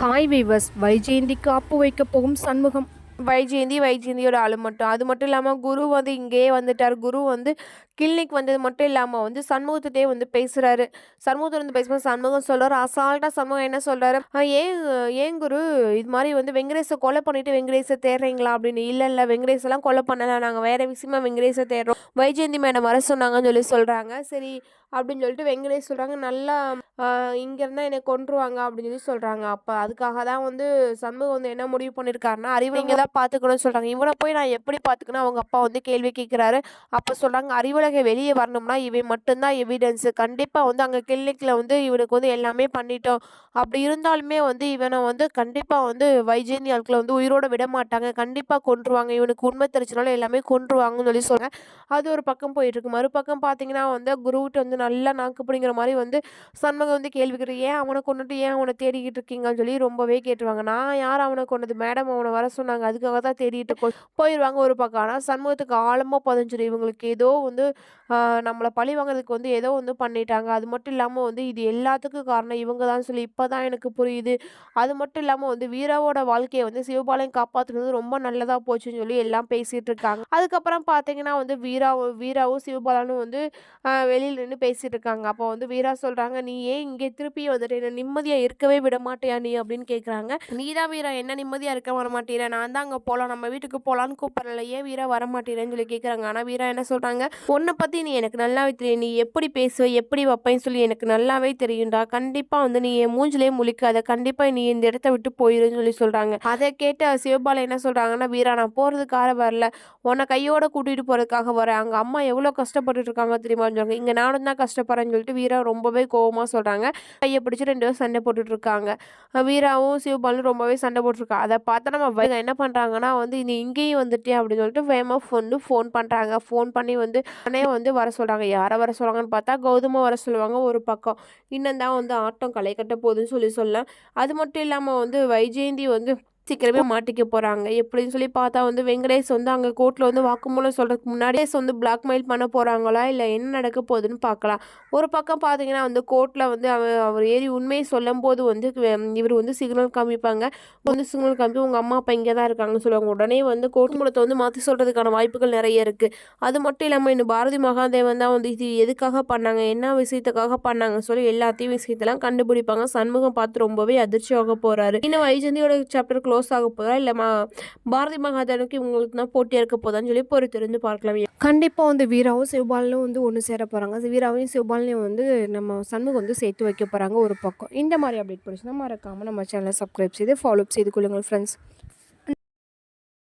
Hi viewers வைஜெயந்திக்கு அப்பு வைக்க போகும் சண்முகம். வைஜெயந்தி வைஜெயந்தியோட ஆளு மட்டும். அது மட்டும் இல்லாமல் குரு வந்து இங்கேயே வந்துட்டார். குரு வந்து கிளினிக் வந்தது மட்டும் இல்லாமல் வந்து சண்முகத்திட்டே வந்து பேசுகிறாரு சண்முகத்தை வந்து பேசும்போது சண்முகம் சொல்கிறார் அசால்ட்டாக சண்முகம் என்ன சொல்கிறாரு ஏன் ஏன் குரு? இது மாதிரி வந்து வெங்கடேஷை கொலை பண்ணிட்டு வெங்கடேஷை தேடுறீங்களா? அப்படின்னு. இல்லை இல்லை வெங்கடேஷெல்லாம் கொலை பண்ணலை. நாங்கள் வேறு விஷயமா வெங்கடேஷை தேடுறோம். வைஜெயந்தி மேடம் வர சொன்னாங்கன்னு சொல்லி சொல்கிறாங்க சரி அப்படின்னு சொல்லிட்டு வெங்கடேஷ் சொல்கிறாங்க நல்லா இங்கே இருந்தால் என்னை கொன்றுவாங்க அப்படின்னு சொல்லி சொல்கிறாங்க அப்போ அதுக்காக தான் வந்து சண்முகம் வந்து என்ன முடிவு பண்ணியிருக்காருன்னா அறிவு இங்கே தான் பார்த்துக்கணும்னு சொல்கிறாங்க இவனை போய் நான் எப்படி பார்த்துக்கணும்? அவங்க அப்பா வந்து கேள்வி கேட்குறாரு அப்போ சொல்கிறாங்க அறிவுலகை வெளியே வரணும்னா இவன் மட்டும்தான் எவிடன்ஸு கண்டிப்பாக வந்து அங்கே கிளினிக்கில் வந்து இவனுக்கு வந்து எல்லாமே பண்ணிட்டோம். அப்படி இருந்தாலுமே வந்து இவனை வந்து கண்டிப்பாக வந்து வைஜேனி ஆட்களை வந்து உயிரோட விட மாட்டாங்க. கண்டிப்பாக கொன்றுவாங்க. இவனுக்கு உண்மை தெரிச்சனால எல்லாமே கொன்றுவாங்கன்னு சொல்லி சொல்கிறேன் அது ஒரு பக்கம் போயிட்டுருக்கு. மறுபக்கம் பார்த்தீங்கன்னா வந்து குருவிட்ட வந்து நல்லா நாக்கு பிடிங்கிற மாதிரி வந்து சண்முகம் வந்து கேள்வி கேட்டு ஏன் அவனை கொண்டுட்டு ஏன் அவனை தேடிக்கிட்டு இருக்கீங்கன்னு சொல்லி ரொம்பவே கேட்டுருவாங்க. நான் யார் அவனை கொண்டது மேடம் அவனை வர சொன்னாங்க. அதுக்காக தான் தேடிட்டு போயிடுவாங்க ஒரு பக்கம். ஆனால் சண்முகத்துக்கு ஆழமாக பதிஞ்சிடும் இவங்களுக்கு ஏதோ வந்து நம்மளை பழி வாங்குறதுக்கு வந்து ஏதோ வந்து பண்ணிட்டாங்க. அது மட்டும் இல்லாமல் வந்து இது எல்லாத்துக்கும் காரணம் இவங்க தான் சொல்லி இப்போ தான் எனக்கு புரியுது. அது மட்டும் இல்லாமல் வந்து வீராவோட வாழ்க்கையை வந்து சிவபாலையும் காப்பாற்றுறது ரொம்ப நல்லதாக போச்சுன்னு சொல்லி எல்லாம் பேசிகிட்டு இருக்காங்க அதுக்கப்புறம் பார்த்தீங்கன்னா வந்து வீராவும் வீராவும் சிவபாலனும் வந்து வெளியில் நின்று பேசிகிட்டு இருக்காங்க அப்போ வந்து வீரா சொல்கிறாங்க நீ ஏன் இங்கே திருப்பி வந்துட்டு? என்ன நிம்மதியாக இருக்கவே விட மாட்டியா நீ? அப்படின்னு கேட்குறாங்க நீதான் வீரா என்ன நிம்மதியாக இருக்க வர மாட்டேற நான் தான் அங்கே போகலாம் நம்ம வீட்டுக்கு போகலான்னு கூப்பிடல. ஏன் வீரா வர மாட்டேறேன்னு சொல்லி கேட்குறாங்க ஆனால் வீரா என்ன சொல்கிறாங்க ஒன்று உன்னை பற்றி நீ எனக்கு நல்லாவே தெரியும். நீ எப்படி பேசுவ எப்படி வைப்பேன்னு சொல்லி எனக்கு நல்லாவே தெரியும்டா. கண்டிப்பாக வந்து நீ என் மூஞ்சிலே முழிக்காத. கண்டிப்பாக நீ இந்த இடத்த விட்டு போயிருன்னு சொல்லி சொல்கிறாங்க அதை கேட்டு சிவபாலன் என்ன சொல்கிறாங்கன்னா வீரா நான் போகிறதுக்காக வரல. உன்னை கையோட கூட்டிகிட்டு போகிறதுக்காக வரேன். அங்கே அம்மா எவ்வளோ கஷ்டப்பட்டுட்டு இருக்காங்க தெரியுமா? சொல்லுவாங்க இங்கே நானும் தான் கஷ்டப்படுறேன்னு சொல்லிட்டு வீரா ரொம்பவே கோவமாக சொல்கிறாங்க கையை பிடிச்சி ரெண்டு பேரும் சண்டை போட்டுட்ருக்காங்க வீராவும் சிவபாலும் ரொம்பவே சண்டை போட்டிருக்காங்க அதை பார்த்தா நம்ம என்ன பண்ணுறாங்கன்னா வந்து நீ இங்கேயும் வந்துட்டே அப்படின்னு சொல்லிட்டு வேமா ஃபோன் ஃபோன் பண்ணுறாங்க ஃபோன் பண்ணி வந்து உடனே வந்து வர சொல்கிறாங்க யாரை வர சொல்கிறாங்கன்னு பார்த்தா கௌதமை வர சொல்லுவாங்க ஒரு பக்கம். இன்னும் தான் வந்து ஆட்டம் களை கட்ட போகுதுன்னு சொல்லி சொல்லலாம். அது மட்டும் இல்லாமல் வந்து வைஜெயந்தி வந்து சீக்கிரமே மாட்டிக்க போகிறாங்க எப்படின்னு சொல்லி பார்த்தா வந்து வெங்கடேஷ் வந்து அங்கே கோர்ட்டில் வந்து வாக்குமூலம் சொல்கிறதுக்கு முன்னாடியே வந்து பிளாக்மெயில் பண்ண போகிறாங்களா இல்லை என்ன நடக்க போகுதுன்னு பார்க்கலாம். ஒரு பக்கம் பார்த்தீங்கன்னா வந்து கோர்ட்டில் வந்து அவர் ஏறி உண்மையை சொல்லும் போது வந்து இவர் வந்து சிக்னல் காமிப்பாங்க. வந்து சிக்னல் காமிச்சு உங்கள் அம்மா அப்பா இங்கே தான் இருக்காங்கன்னு சொல்லுவாங்க. உடனே வந்து கோர்ட் மூலத்தை வந்து மாற்றி சொல்கிறதுக்கான வாய்ப்புகள் நிறைய இருக்குது அது மட்டும் இல்லாமல் இன்னும் பாரதி மகாதேவன் தான் வந்து இது எதுக்காக பண்ணாங்க? என்ன விஷயத்துக்காக பண்ணாங்க? சொல்லி எல்லாத்தையும் விஷயத்தெல்லாம் கண்டுபிடிப்பாங்க. சண்முகம் பார்த்து ரொம்பவே அதிர்ச்சியாக போகிறாரு இன்னும் வைஜந்தியோட சாப்டர் க்ளோஸ் ஆக போதா இல்லை மா பாரதி மகாதேவனுக்கு இவங்களுக்கு தான் போட்டியாக இருக்க போதான்னு சொல்லி பொறுத்திருந்து பார்க்கலாம். கண்டிப்பாக வந்து வீராவும் சிவபாலனும் வந்து ஒன்று சேர போகிறாங்க வீராவையும் சிவபாலனையும் வந்து நம்ம சண்முகம் வந்து சேர்த்து வைக்க போகிறாங்க ஒரு பக்கம். இந்த மாதிரி அப்டேட் பிடிச்சுன்னா மறக்காமல் நம்ம சேனலை சப்ஸ்கிரைப் செய்து ஃபாலோ செய்து கொள்ளுங்கள் ஃப்ரெண்ட்ஸ்